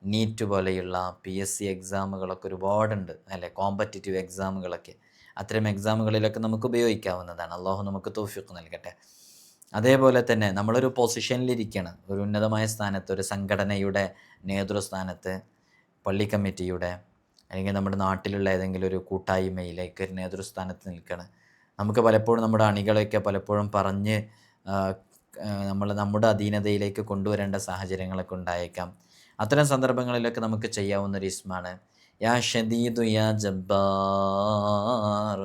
നീറ്റ് പോലെയുള്ള പി എസ് സി എക്സാമുകളൊക്കെ ഒരുപാടുണ്ട്. അല്ലേ? കോമ്പറ്റിറ്റീവ് എക്സാമുകളൊക്കെ അത്തരം എക്സാമുകളിലൊക്കെ നമുക്ക് ഉപയോഗിക്കാവുന്നതാണ്. അള്ളാഹു നമുക്ക് തോഫിക്ക് നൽകട്ടെ. അതേപോലെ തന്നെ നമ്മളൊരു പൊസിഷനിലിരിക്കണം ഒരു ഉന്നതമായ സ്ഥാനത്ത് ഒരു സംഘടനയുടെ നേതൃസ്ഥാനത്ത് പള്ളി കമ്മിറ്റിയുടെ അല്ലെങ്കിൽ നമ്മുടെ നാട്ടിലുള്ള ഏതെങ്കിലും ഒരു കൂട്ടായ്മയിലേക്ക് ഒരു നേതൃസ്ഥാനത്ത് നിൽക്കണം. നമുക്ക് പലപ്പോഴും നമ്മുടെ അണികളെയൊക്കെ പലപ്പോഴും പറഞ്ഞ് നമ്മൾ നമ്മുടെ അധീനതയിലേക്ക് കൊണ്ടുവരേണ്ട സാഹചര്യങ്ങളൊക്കെ ഉണ്ടായേക്കാം. അത്തരം സന്ദർഭങ്ങളിലൊക്കെ നമുക്ക് ചെയ്യാവുന്ന ഒരു ഇസ്മാണ്. യാ ഷദീദു യാ ജബ്ബാർ.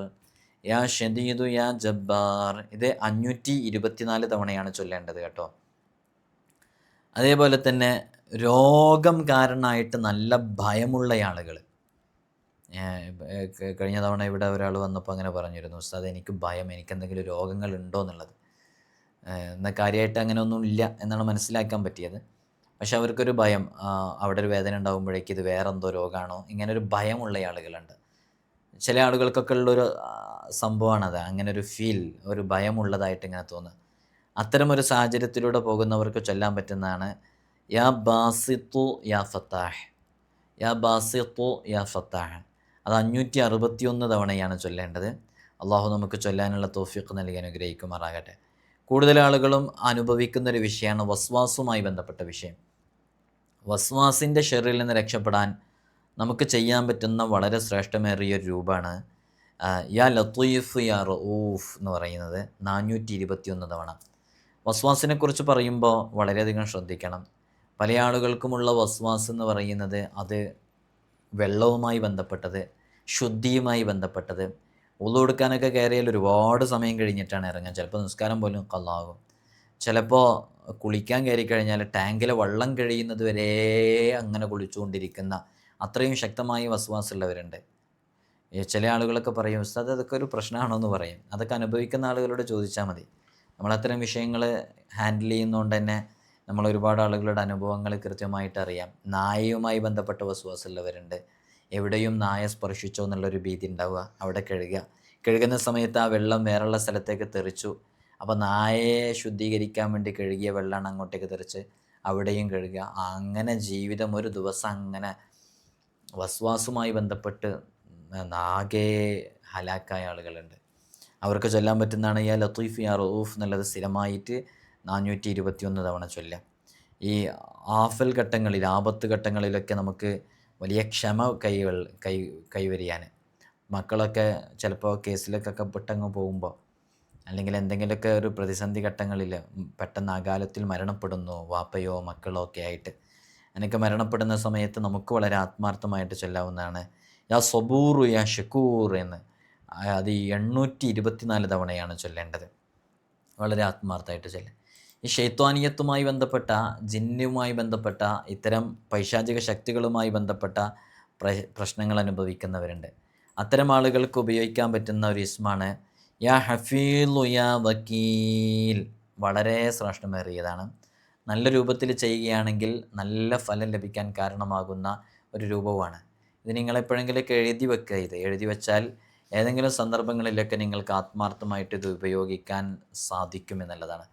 യാ ഷദീദു യാ ജബ്ബാർ. ഇത് അഞ്ഞൂറ്റി ഇരുപത്തിനാല് തവണയാണ് ചൊല്ലേണ്ടത് കേട്ടോ. അതേപോലെ തന്നെ രോഗം കാരണമായിട്ട് നല്ല ഭയമുള്ള ആളുകൾ കഴിഞ്ഞ തവണ ഇവിടെ ഒരാൾ വന്നപ്പോൾ അങ്ങനെ പറഞ്ഞിരുന്നു ഉസ്താദ് എനിക്ക് ഭയം എനിക്ക് എന്തെങ്കിലും രോഗങ്ങൾ ഉണ്ടോ എന്നുള്ളത്? എന്നാൽ കാര്യമായിട്ട് അങ്ങനെ ഒന്നും ഇല്ല എന്നാണ് മനസ്സിലാക്കാൻ പറ്റിയത്. പക്ഷെ അവർക്കൊരു ഭയം അവിടെ ഒരു വേദന ഉണ്ടാകുമ്പോഴേക്ക് ഇത് വേറെ എന്തോ രോഗമാണോ ഇങ്ങനെ ഒരു ഭയമുള്ള ആളുകളുണ്ട്. ചില ആളുകൾക്കൊക്കെ ഉള്ളൊരു സംഭവമാണത് അങ്ങനെ ഒരു ഫീൽ ഒരു ഭയമുള്ളതായിട്ട് ഇങ്ങനെ തോന്നുക അത്തരം ഒരു സാഹചര്യത്തിലൂടെ പോകുന്നവർക്ക് ചൊല്ലാൻ പറ്റുന്നതാണ് യാ ബാസിത്തു യാ ഫത്താഹ്. യാ ബാസിത്തു യാ ഫത്താഹ്. അത് അഞ്ഞൂറ്റി അറുപത്തി ഒന്ന് തവണയാണ് ചൊല്ലേണ്ടത്. അള്ളാഹു നമുക്ക് ചൊല്ലാനുള്ള തോഫിക്ക് നൽകി അനുഗ്രഹിക്കുമാറാകട്ടെ. കൂടുതൽ ആളുകളും അനുഭവിക്കുന്ന ഒരു വിഷയമാണ് വസ്വാസുമായി ബന്ധപ്പെട്ട വിഷയം. വസ്വാസിന്റെ ഷെറിൽ നിന്ന് രക്ഷപ്പെടാൻ നമുക്ക് ചെയ്യാൻ പറ്റുന്ന വളരെ ശ്രേഷ്ഠമേറിയ ഒരു രൂപമാണ് യാ ലത്തീഫ് യാ റഊഫ് എന്ന് പറയുന്നത് നാനൂറ്റി ഇരുപത്തിയൊന്ന് തവണ വസ്വാസിനെക്കുറിച്ച് പറയുമ്പോൾ വളരെയധികം ശ്രദ്ധിക്കണം. പല ആളുകൾക്കുമുള്ള വസ്വാസ് എന്ന് പറയുന്നത് അത് വെള്ളവുമായി ബന്ധപ്പെട്ടത് ശുദ്ധിയുമായി ബന്ധപ്പെട്ടത്. ഉള്ളു കൊടുക്കാനൊക്കെ കയറിയാൽ ഒരുപാട് സമയം കഴിഞ്ഞിട്ടാണ് ഇറങ്ങാൻ ചിലപ്പോൾ നിസ്കാരം പോലും കള്ളാകും. ചിലപ്പോൾ കുളിക്കാൻ കയറി കഴിഞ്ഞാൽ ടാങ്കിലെ വെള്ളം കഴിയുന്നത് വരെ അങ്ങനെ കുളിച്ചുകൊണ്ടിരിക്കുന്ന അത്രയും ശക്തമായ വസ്വാസുള്ളവരുണ്ട്. ചില ആളുകളൊക്കെ പറയും ഉസ്താദ് അതൊക്കെ ഒരു പ്രശ്നമാണോ? എന്ന് പറയും. അതൊക്കെ അനുഭവിക്കുന്ന ആളുകളോട് ചോദിച്ചാൽ മതി. നമ്മൾ അത്തരം വിഷയങ്ങൾ ഹാൻഡിൽ ചെയ്യുന്നതുകൊണ്ട് തന്നെ നമ്മൾ ഒരുപാട് ആളുകളുടെ അനുഭവങ്ങൾ കൃത്യമായിട്ട് അറിയാം. നായയുമായി ബന്ധപ്പെട്ട വസ്വാസുള്ളവരുണ്ട്. എവിടെയും നായ സ്പർശിച്ചോ എന്നുള്ളൊരു ഭീതി ഉണ്ടാവുക അവിടെ കഴുകുക. കഴുകുന്ന സമയത്ത് ആ വെള്ളം വേറെയുള്ള സ്ഥലത്തേക്ക് തെറിച്ചു. അപ്പോൾ നായയെ ശുദ്ധീകരിക്കാൻ വേണ്ടി കഴുകിയ വെള്ളമാണ് അങ്ങോട്ടേക്ക് തെറിച്ച് അവിടെയും കഴുകുക. അങ്ങനെ ജീവിതം ഒരു ദിവസം അങ്ങനെ വസ്വാസുമായി ബന്ധപ്പെട്ട് നാഗേ ഹലാക്കായ ആളുകളുണ്ട്. അവർക്ക് ചൊല്ലാൻ പറ്റുന്നതാണ് യാ ലത്തീഫ് യാ റഊഫ് എന്നുള്ളത് സ്ഥിരമായിട്ട് നാനൂറ്റി ഇരുപത്തിയൊന്ന് തവണ ചൊല്ലാം ഈ ആഫൽ ഘട്ടങ്ങളിൽ ആപത്ത് ഘട്ടങ്ങളിലൊക്കെ നമുക്ക് വലിയ ക്ഷമ കൈകൾ കൈ കൈവരിയാൻ. മക്കളൊക്കെ ചിലപ്പോൾ കേസിലേക്കൊക്കെ പെട്ടങ്ങ് പോകുമ്പോൾ അല്ലെങ്കിൽ എന്തെങ്കിലുമൊക്കെ ഒരു പ്രതിസന്ധി ഘട്ടങ്ങളിൽ പെട്ടെന്ന് അകാലത്തിൽ മരണപ്പെടുന്നു വാപ്പയോ മക്കളോ ഒക്കെ ആയിട്ട്. അങ്ങനെയൊക്കെ മരണപ്പെടുന്ന സമയത്ത് നമുക്ക് വളരെ ആത്മാർത്ഥമായിട്ട് ചൊല്ലാവുന്നതാണ്. യാ സബൂറു യാ ഷക്കൂർ എന്ന്. അത് ഈ എണ്ണൂറ്റി ഇരുപത്തിനാല് തവണയാണ് ചൊല്ലേണ്ടത്. വളരെ ആത്മാർത്ഥമായിട്ട് ചൊല്ലുക ഈ ഷെയ്ത്വാനിയത്തുമായി ബന്ധപ്പെട്ട ജിന്നുമായി ബന്ധപ്പെട്ട ഇത്തരം പൈശാചിക ശക്തികളുമായി ബന്ധപ്പെട്ട പ്ര പ്രശ്നങ്ങൾ അനുഭവിക്കുന്നവരുണ്ട്. അത്തരം ആളുകൾക്ക് ഉപയോഗിക്കാൻ പറ്റുന്ന ഒരു ഇസ്മാണ് യാ ഹഫീലു യാ വക്കീൽ. വളരെ ശ്രേഷ്ഠമേറിയതാണ്. നല്ല രൂപത്തിൽ ചെയ്യുകയാണെങ്കിൽ നല്ല ഫലം ലഭിക്കാൻ കാരണമാകുന്ന ഒരു രൂപവുമാണ്. ഇത് നിങ്ങളെപ്പോഴെങ്കിലൊക്കെ എഴുതി വെക്കുക ഇത്. എഴുതി വെച്ചാൽ ഏതെങ്കിലും സന്ദർഭങ്ങളിലൊക്കെ നിങ്ങൾക്ക് ആത്മാർത്ഥമായിട്ട് ഇത് ഉപയോഗിക്കാൻ സാധിക്കും എന്നുള്ളതാണ്.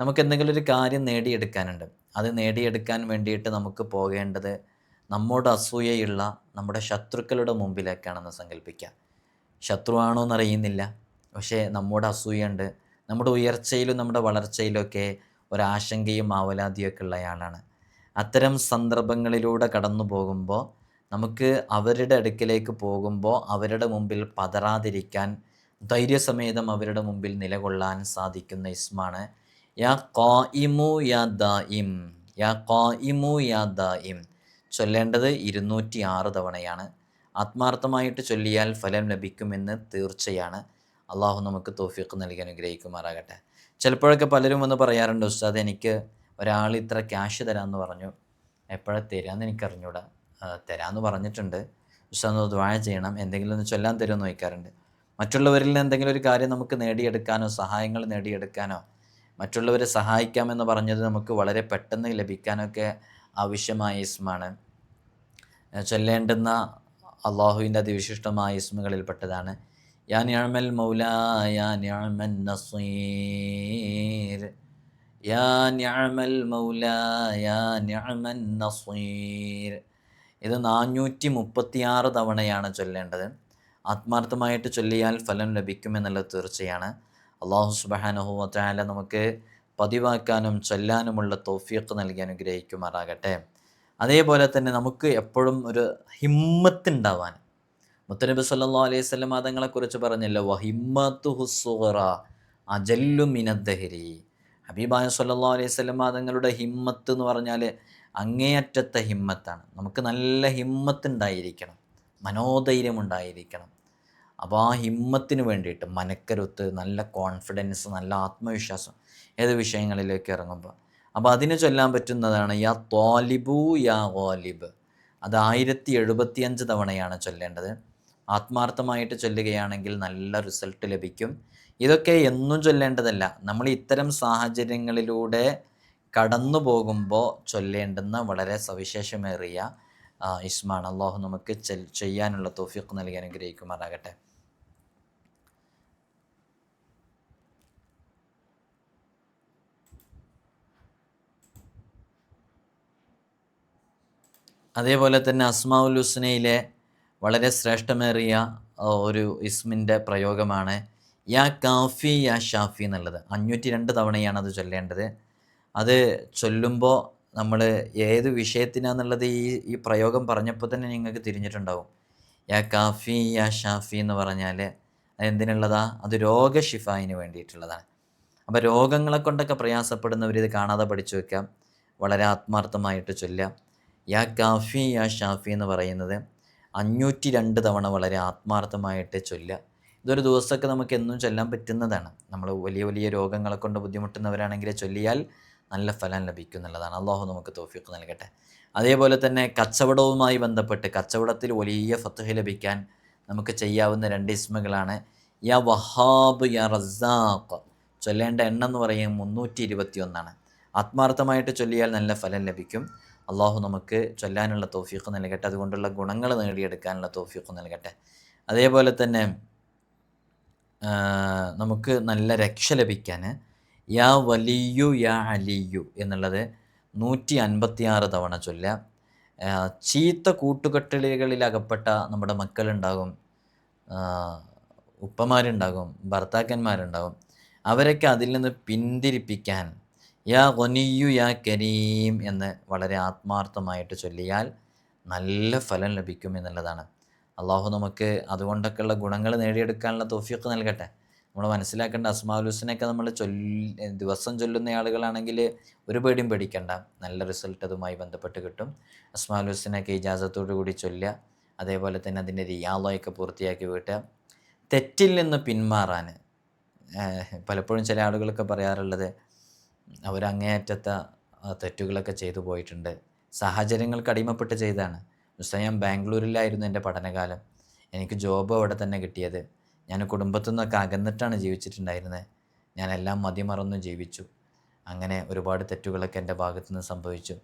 നമുക്ക് എന്തെങ്കിലും ഒരു കാര്യം നേടിയെടുക്കാനുണ്ട്. അത് നേടിയെടുക്കാൻ വേണ്ടിയിട്ട് നമുക്ക് പോകേണ്ടത് നമ്മുടെ അസൂയയുള്ള നമ്മുടെ ശത്രുക്കളുടെ മുമ്പിലേക്കാണെന്ന് സങ്കല്പിക്കുക ശത്രുവാണോ എന്നറിയുന്നില്ല പക്ഷേ നമ്മുടെ അസൂയുണ്ട് നമ്മുടെ ഉയർച്ചയിലും നമ്മുടെ വളർച്ചയിലൊക്കെ ഒരാശങ്കയും ആവലാതിയൊക്കെ ഉള്ളയാളാണ്. അത്തരം സന്ദർഭങ്ങളിലൂടെ കടന്നു പോകുമ്പോൾ നമുക്ക് അവരുടെ അടുക്കിലേക്ക് പോകുമ്പോൾ അവരുടെ മുമ്പിൽ പതറാതിരിക്കാൻ ധൈര്യസമേതം അവരുടെ മുമ്പിൽ നിലകൊള്ളാൻ സാധിക്കുന്ന ഇസ്മാണ്. യാ കോ ഇമു yeah the hmm yeah co ഇമു yeah the ഇം ചൊല്ലേണ്ടത് ഇരുന്നൂറ്റി ആറ് തവണയാണ്. ആത്മാർത്ഥമായിട്ട് ചൊല്ലിയാൽ ഫലം ലഭിക്കുമെന്ന് തീർച്ചയാണ്. അള്ളാഹു നമുക്ക് തോഫിക്ക് നൽകി അനുഗ്രഹിക്കുമാറാകട്ടെ. ചിലപ്പോഴൊക്കെ പലരും വന്ന് പറയാറുണ്ട് ഉസ്താദ് എനിക്ക് ഒരാൾ ഇത്ര ക്യാഷ് തരാമെന്ന് പറഞ്ഞു. എപ്പോഴാണ് തരാമെന്ന് എനിക്കറിഞ്ഞൂടാ. തരാമെന്ന് പറഞ്ഞിട്ടുണ്ട്. ഉസ്താദ് ഒന്ന് ദ്വാഴ ചെയ്യണം. എന്തെങ്കിലും ഒന്ന് ചൊല്ലാൻ തരുമെന്ന് നോക്കാറുണ്ട് മറ്റുള്ളവരിൽ നിന്ന് എന്തെങ്കിലും ഒരു കാര്യം നമുക്ക് നേടിയെടുക്കാനോ സഹായങ്ങൾ നേടിയെടുക്കാനോ മറ്റുള്ളവരെ സഹായിക്കാമെന്ന് പറഞ്ഞത് നമുക്ക് വളരെ പെട്ടെന്ന് ലഭിക്കാനൊക്കെ ആവശ്യമായ ഇസ്മാണ്. ചൊല്ലേണ്ടുന്ന അള്ളാഹുവിന്റെ അതിവിശിഷ്ടമായ ഇസ്മുകളിൽപ്പെട്ടതാണ്. യാ നിഅമൽ മൗല യാ നിഅമൻ നസീർ. യാ നിഅമൽ ഇത് നാനൂറ്റി മുപ്പത്തിയാറ് തവണയാണ് ചൊല്ലേണ്ടത്. ആത്മാർത്ഥമായിട്ട് ചൊല്ലിയാൽ ഫലം ലഭിക്കുമെന്നുള്ളത് തീർച്ചയാണ്. അള്ളാഹു സുബഹാനഹു വാല നമുക്ക് പതിവാക്കാനും ചൊല്ലാനുമുള്ള തോഫിയൊക്കെ നൽകി അനുഗ്രഹിക്കുമാറാകട്ടെ. അതേപോലെ തന്നെ നമുക്ക് എപ്പോഴും ഒരു ഹിമ്മത്തുണ്ടാവാൻ മുത്തനബി സല്ലാ അലൈഹി സ്വലം തങ്ങളെക്കുറിച്ച് പറഞ്ഞല്ലോ വഹിമ്മത്തു ഹുസുറ അജല്ലു മിനദ്ദഹരി. ഹബീബായ സല്ലാ അലൈഹി സ്വലം തങ്ങളുടെ ഹിമ്മത്ത് എന്ന് പറഞ്ഞാൽ അങ്ങേയറ്റത്തെ ഹിമ്മത്താണ്. നമുക്ക് നല്ല ഹിമ്മത്ത് ഉണ്ടായിരിക്കണം മനോധൈര്യം ഉണ്ടായിരിക്കണം. അപ്പോൾ ആ ഹിമ്മത്തിന് വേണ്ടിയിട്ട് മനക്കരുത്ത് നല്ല കോൺഫിഡൻസ് നല്ല ആത്മവിശ്വാസം ഏത് വിഷയങ്ങളിലേക്ക് ഇറങ്ങുമ്പോൾ അപ്പോൾ അതിന് ചൊല്ലാൻ പറ്റുന്നതാണ് യാ തോലിബു യാ ഗോലിബ്. അത് ആയിരത്തി എഴുപത്തിയഞ്ച് തവണയാണ് ചൊല്ലേണ്ടത്. ആത്മാർത്ഥമായിട്ട് ചൊല്ലുകയാണെങ്കിൽ നല്ല റിസൾട്ട് ലഭിക്കും. ഇതൊക്കെ എന്നും ചൊല്ലേണ്ടതല്ല. നമ്മൾ ഇത്തരം സാഹചര്യങ്ങളിലൂടെ കടന്നു പോകുമ്പോൾ ചൊല്ലേണ്ടുന്ന വളരെ സവിശേഷമേറിയ ഇസ്മാൻ അള്ളാഹു നമുക്ക് ചെയ്യാനുള്ള തോഫിക്ക് നൽകി അനുഗ്രഹിക്കുമാറാകട്ടെ. അതേപോലെ തന്നെ അസ്മാഉൽ ഹുസ്നയിലെ വളരെ ശ്രേഷ്ഠമേറിയ ഒരു ഇസ്മിന്റെ പ്രയോഗമാണ്. യാ കാഫി യാ ഷാഫി എന്നുള്ളത്. അഞ്ഞൂറ്റി രണ്ട് തവണയാണ് അത് ചൊല്ലേണ്ടത്. അത് ചൊല്ലുമ്പോൾ നമ്മൾ ഏത് വിഷയത്തിനാന്നുള്ളത് ഈ ഈ പ്രയോഗം പറഞ്ഞപ്പോൾ തന്നെ നിങ്ങൾക്ക് തിരിഞ്ഞിട്ടുണ്ടാവും. യാ കാഫി യാ ഷാഫി എന്ന് പറഞ്ഞാൽ എന്തിനുള്ളതാ അത് രോഗശിഫായിന് വേണ്ടിയിട്ടുള്ളതാണ്. അപ്പോൾ രോഗങ്ങളെ കൊണ്ടൊക്കെ പ്രയാസപ്പെടുന്നവർ ഇത് കാണാതെ പഠിച്ചു വെക്കാം. വളരെ ആത്മാർത്ഥമായിട്ട് ചൊല്ലാം യാ കാഫി യാ ഷാഫി എന്ന് പറയുന്നത് അഞ്ഞൂറ്റി രണ്ട് തവണ വളരെ ആത്മാർത്ഥമായിട്ട് ചൊല്ലുക. ഇതൊരു ദിവസമൊക്കെ നമുക്ക് എന്നും ചൊല്ലാൻ പറ്റുന്നതാണ്. നമ്മൾ വലിയ വലിയ രോഗങ്ങളെ കൊണ്ട് ബുദ്ധിമുട്ടുന്നവരാണെങ്കിൽ ചൊല്ലിയാൽ നല്ല ഫലം ലഭിക്കും എന്നുള്ളതാണ്. അള്ളാഹു നമുക്ക് തോഫിക്ക് നൽകട്ടെ. അതേപോലെ തന്നെ കച്ചവടവുമായി ബന്ധപ്പെട്ട് കച്ചവടത്തിൽ വലിയ ഫത്തുഹ ലഭിക്കാൻ നമുക്ക് ചെയ്യാവുന്ന രണ്ട് ഇസ്മകളാണ്. യാ വഹാബ് യാ റസാഖ്. ചൊല്ലേണ്ട എണ്ണം എന്ന് പറയുന്നത് മുന്നൂറ്റി ഇരുപത്തി ഒന്നാണ് ആത്മാർത്ഥമായിട്ട് ചൊല്ലിയാൽ നല്ല ഫലം ലഭിക്കും. അള്ളാഹു നമുക്ക് ചൊല്ലാനുള്ള തോഫീഖ് നൽകട്ടെ. അതുകൊണ്ടുള്ള ഗുണങ്ങൾ നേടിയെടുക്കാനുള്ള തോഫീഖ് നൽകട്ടെ. അതേപോലെ തന്നെ നമുക്ക് നല്ല രക്ഷ ലഭിക്കാൻ യാ വലിയു യാ അലിയു എന്നുള്ളത് നൂറ്റി അൻപത്തിയാറ് തവണ ചൊല്ല ചീത്ത കൂട്ടുകെട്ടലുകളിൽ അകപ്പെട്ട നമ്മുടെ മക്കളുണ്ടാകും ഉപ്പമാരുണ്ടാകും ഭർത്താക്കന്മാരുണ്ടാകും. അവരൊക്കെ അതിൽ നിന്ന് പിന്തിരിപ്പിക്കാൻ യാ ഗൊനിയു യാ കരീം എന്ന് വളരെ ആത്മാർത്ഥമായിട്ട് ചൊല്ലിയാൽ നല്ല ഫലം ലഭിക്കും എന്നുള്ളതാണ്. അള്ളാഹു നമുക്ക് അതുകൊണ്ടൊക്കെയുള്ള ഗുണങ്ങൾ നേടിയെടുക്കാനുള്ള തോഫിയൊക്കെ നൽകട്ടെ. നമ്മൾ മനസ്സിലാക്കേണ്ട അസ്മാഉൽ നമ്മൾ ചൊല്ലി ദിവസം ചൊല്ലുന്ന ആളുകളാണെങ്കിൽ ഒരു പേടിയും പേടിക്കണ്ട. നല്ല റിസൾട്ട് അതുമായി ബന്ധപ്പെട്ട് കിട്ടും. അസ്മാഉൽ ഇജാസത്തോടു കൂടി ചൊല്ലുക. അതേപോലെ തന്നെ അതിന്റെ റിയാളൊക്കെ പൂർത്തിയാക്കി വീട്ടുക തെറ്റിൽ നിന്ന് പിന്മാറാൻ പലപ്പോഴും ചില ആളുകളൊക്കെ പറയാറുള്ളത് അവരങ്ങേയറ്റത്തെ തെറ്റുകളൊക്കെ ചെയ്തു പോയിട്ടുണ്ട്. സാഹചര്യങ്ങൾക്ക് അടിമപ്പെട്ട് ചെയ്താണ് ഞാൻ ബാംഗ്ലൂരിലായിരുന്നു എന്റെ പഠനകാലം. എനിക്ക് ജോബ് അവിടെ തന്നെ കിട്ടിയത്. ഞാൻ കുടുംബത്തു നിന്നൊക്കെ അകന്നിട്ടാണ് ജീവിച്ചിട്ടുണ്ടായിരുന്നത് ഞാൻ എല്ലാം മതിമറന്നു ജീവിച്ചു. അങ്ങനെ ഒരുപാട് തെറ്റുകളൊക്കെ എന്റെ ഭാഗത്തു നിന്ന് സംഭവിച്ചു.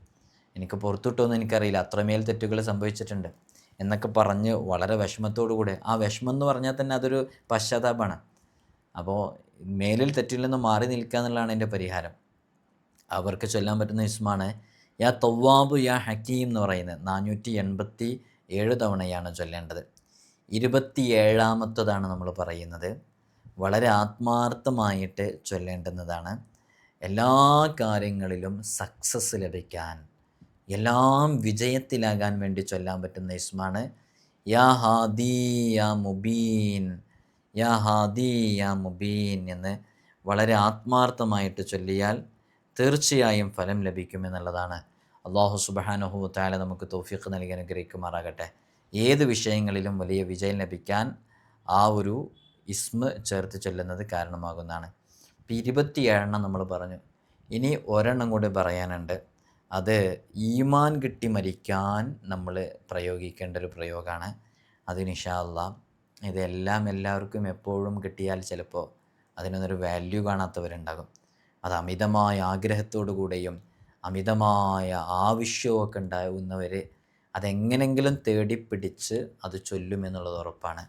എനിക്ക് പുറത്തുവിട്ടൊന്നും എനിക്കറിയില്ല. അത്രമേൽ തെറ്റുകൾ സംഭവിച്ചിട്ടുണ്ട്. എന്നൊക്കെ പറഞ്ഞ് വളരെ വിഷമത്തോടു കൂടെ ആ വിഷമം എന്ന് പറഞ്ഞാൽ തന്നെ അതൊരു പശ്ചാത്താപമാണ്. അപ്പോൾ മേലിൽ തെറ്റിൽ നിന്ന് മാറി നിൽക്കുക എന്നുള്ളതാണ് എന്റെ പരിഹാരം. അവർക്ക് ചൊല്ലാൻ പറ്റുന്ന ഇസ്മാണ്. യാ തവ്വാബു യാ ഹക്കീം എന്ന് പറയുന്നത് നാനൂറ്റി എൺപത്തി ഏഴ് തവണയാണ് ചൊല്ലേണ്ടത്. ഇരുപത്തി ഏഴാമത്തതാണ് നമ്മൾ പറയുന്നത്. വളരെ ആത്മാർത്ഥമായിട്ട് ചൊല്ലേണ്ടുന്നതാണ്. എല്ലാ കാര്യങ്ങളിലും സക്സസ് ലഭിക്കാൻ എല്ലാം വിജയത്തിലാകാൻ വേണ്ടി ചൊല്ലാൻ പറ്റുന്ന ഇസ്മാണ്. യാ ഹാദി യാ മുബീൻ യാ ഹാദി യാ മുബീൻ എന്ന് വളരെ ആത്മാർത്ഥമായിട്ട് ചൊല്ലിയാൽ തീർച്ചയായും ഫലം ലഭിക്കുമെന്നുള്ളതാണ് അള്ളാഹു സുബഹാനഹു താല നമുക്ക് തോഫിക്ക് നൽകി അനുഗ്രഹിക്കുമാറാകട്ടെ. ഏത് വിഷയങ്ങളിലും വലിയ വിജയം ലഭിക്കാൻ ആ ഒരു ഇസ്മ ചേർത്ത് ചൊല്ലുന്നത് കാരണമാകുന്നതാണ്. ഇപ്പം ഇരുപത്തിയേഴെണ്ണം നമ്മൾ പറഞ്ഞു. ഇനി ഒരെണ്ണം കൂടി പറയാനുണ്ട്. അത് ഈമാൻ കിട്ടി മരിക്കാൻ നമ്മൾ പ്രയോഗിക്കേണ്ട ഒരു പ്രയോഗമാണ്. അത് നിഷാല്ല ഇതെല്ലാം എല്ലാവർക്കും എപ്പോഴും കിട്ടിയാൽ ചിലപ്പോൾ അതിനൊന്നൊരു വാല്യൂ കാണാത്തവരുണ്ടാകും. അത് അമിതമായ ആഗ്രഹത്തോടു കൂടെയും അമിതമായ ആവശ്യമൊക്കെ ഉണ്ടാകുന്നവർ അതെങ്ങനെങ്കിലും തേടിപ്പിടിച്ച് അത് ചൊല്ലുമെന്നുള്ളത് ഉറപ്പാണ്.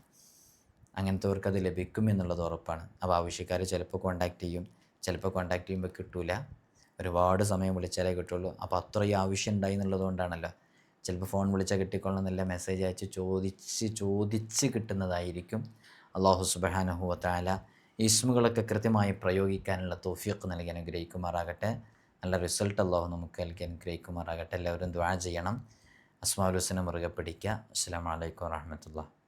അങ്ങനത്തെവർക്ക് അത് ലഭിക്കും എന്നുള്ളത് ഉറപ്പാണ്. അപ്പോൾ ആവശ്യക്കാർ ചിലപ്പോൾ കോണ്ടാക്ട് ചെയ്യും. ചിലപ്പോൾ കോണ്ടാക്ട് ചെയ്യുമ്പോൾ കിട്ടൂല. ഒരുപാട് സമയം വിളിച്ചാലേ കിട്ടുള്ളൂ. അപ്പോൾ അത്രയും ആവശ്യം ഉണ്ടായി എന്നുള്ളത് കൊണ്ടാണല്ലോ. ചിലപ്പോൾ ഫോൺ വിളിച്ചാൽ കിട്ടിക്കൊള്ളണമെന്നില്ല മെസ്സേജ് അയച്ച് ചോദിച്ച് ചോദിച്ച് കിട്ടുന്നതായിരിക്കും. അള്ളാഹു സുബഹാനഹു താല ഇസ്മുകളൊക്കെ കൃത്യമായി പ്രയോഗിക്കാനുള്ള തോഫിയൊക്കെ നൽകി അനുഗ്രഹിക്കുമാറാകട്ടെ. നല്ല റിസൾട്ട് അള്ളാഹു നമുക്ക് നൽകി അനുഗ്രഹിക്കുമാറാകട്ടെ. എല്ലാവരും ദ്വാ ചെയ്യണം. അസ്മാഉൽ ഹുസനെ മുറുകെ പിടിക്കുക. അസ്സാം വലൈക്കും വാഹമത്തുള്ള